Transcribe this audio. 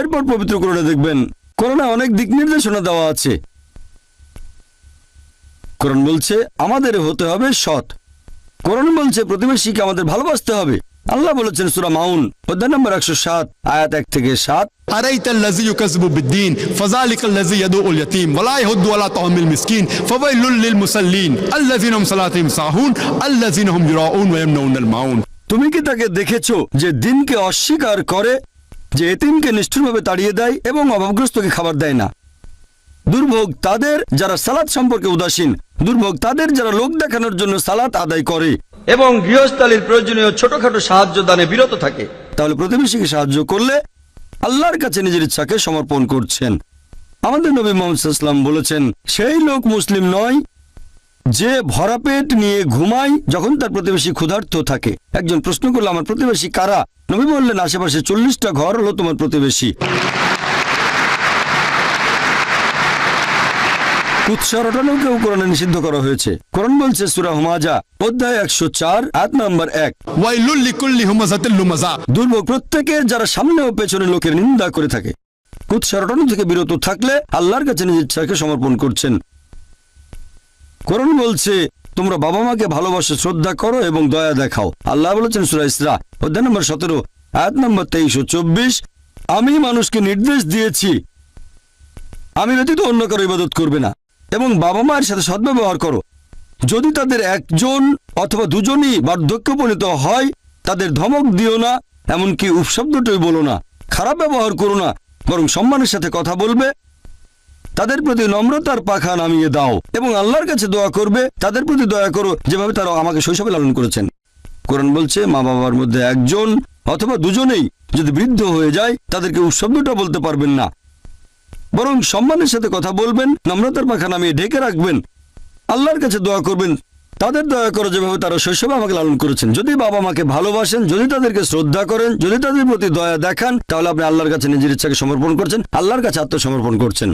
এরপর পবিত্র করোনা দেখবেন করোনা অনেক দিক নির্দেশনা দেওয়া আছে কোরআন বলছে আমাদের হতে হবে সৎ কোরআন বলছে প্রতিবেশীকে আমাদের ভালোবাসতে হবে আল্লাহ বলেছেন সুরা মাউন অধ্যায় নম্বর একশো সাত আয়াত এক থেকে সাত أريت الذي يكذب بالدين فذلك الذي يدعو اليتيم ولا يهد ولا طعام المسكين فويل للمصلين الذين هم صلاتهم ساهون الذين هم يراءون ويمنعون الماعون তুমি কি তাকে দেখেছো যে দিনকে অস্বীকার করে যে এতিমকে নিষ্ঠুরভাবে তাড়িয়ে দেয় এবং অভাবগ্রস্তকে খাবার দেয় না। দুর্ভোগ তাদের যারা সালাত সম্পর্কে উদাসীন দুর্ভোগ তাদের যারা লোক দেখানোর জন্য সালাত আদায় করে। এবং গৃহস্থালির প্রয়োজনীয় ছোটখাটো সাহায্য দানে বিরত থাকে। তাহলে প্রতিবেশীকে সাহায্য করলে আল্লাহর কাছে নিজের ইচ্ছাকে সমর্পণ করছেন। আমাদের নবী মোহাম্মদ বলেছেন সেই লোক মুসলিম নয় যে ভরা পেট নিয়ে ঘুমাই যখন তার প্রতিবেশী ক্ষুধার্ত থাকে। একজন প্রশ্ন করল আমার প্রতিবেশী কারা? নবী বললেন আশেপাশে চল্লিশটা ঘর হলো তোমার প্রতিবেশী। উৎসারটাও কেউ কোরআনে নিষিদ্ধ করা হয়েছে। কোরআন বলছে সুরা হুমাজা অধ্যায় একশো চার আট নম্বর এক। দুর্ভোগ প্রত্যেকের যারা সামনে ও পেছনে লোকের নিন্দা করে থাকে। কুৎসারটন থেকে বিরত থাকলে আল্লাহর কাছে নিজের ইচ্ছাকে সমর্পণ করছেন। কোরআন বলছে, তোমরা বাবা মাকে ভালোবাসো, শ্রদ্ধা করো এবং দয়া দেখাও। আল্লাহ বলেছেন সুরা ইসরা, অধ্যায় নম্বর সতেরো, আয়াত নম্বর তেইশ ও চব্বিশ, আমি মানুষকে নির্দেশ দিয়েছি, আমি ব্যতীত অন্য কারও ইবাদত করবে না এবং বাবা মায়ের সাথে সদ্ব্যবহার করো। যদি তাদের একজন অথবা দুজনই বার্ধক্যপরিণত হয়, তাদের ধমক দিও না, এমনকি উপশব্দটাই বলো না। খারাপ ব্যবহার করো না, বরং সম্মানের সাথে কথা বলবে তাদের প্রতি নম্রতার পাখা নামিয়ে দাও এবং আল্লাহর কাছে দোয়া করবে। তাদের প্রতি দয়া করো, যেভাবে তারা আমাকে শৈশবে লালন করেছেন। কোরআন বলছে, মা বাবার মধ্যে একজন অথবা দুজনেই যদি বৃদ্ধ হয়ে যায়, তাদেরকে উৎসব্দটা বলতে পারবেন না। বরং সম্মানের সাথে কথা বলবেন, নম্রতার পাখা নামিয়ে ঢেকে রাখবেন। আল্লাহর কাছে দোয়া করবেন, তাদের দয়া করো, যেভাবে তারা শৈশবে আমাকে লালন করেছেন। যদি বাবা মাকে ভালোবাসেন, যদি তাদেরকে শ্রদ্ধা করেন, যদি তাদের প্রতি দয়া দেখান, তাহলে আপনি আল্লাহর কাছে নিজের ইচ্ছাকে সমর্পণ করছেন, আল্লাহর কাছে আত্মসমর্পণ করছেন।